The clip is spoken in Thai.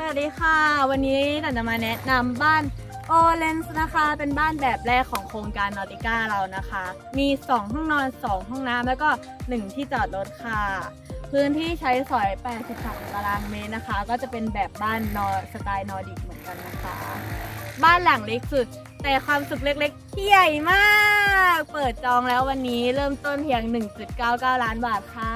สวัสดีค่ะ วันนี้เราจะมาแนะนำบ้านโอเลนส์นะคะ เป็นบ้านแบบแรกของโครงการนอติก้าเรานะคะ มี 2 ห้องนอน 2 ห้องน้ำแล้วก็ 1 ที่จอดรถค่ะ พื้นที่ใช้สอย 83 ตารางเมตรนะคะ ก็จะเป็นแบบบ้านนอสไตล์นอร์ดิกเหมือนกันนะคะ บ้านหลังเล็กสุด แต่ความสุขเล็กๆที่ใหญ่มาก เปิดจองแล้ววันนี้เริ่มต้นเพียง 1.99 ล้านบาทค่ะ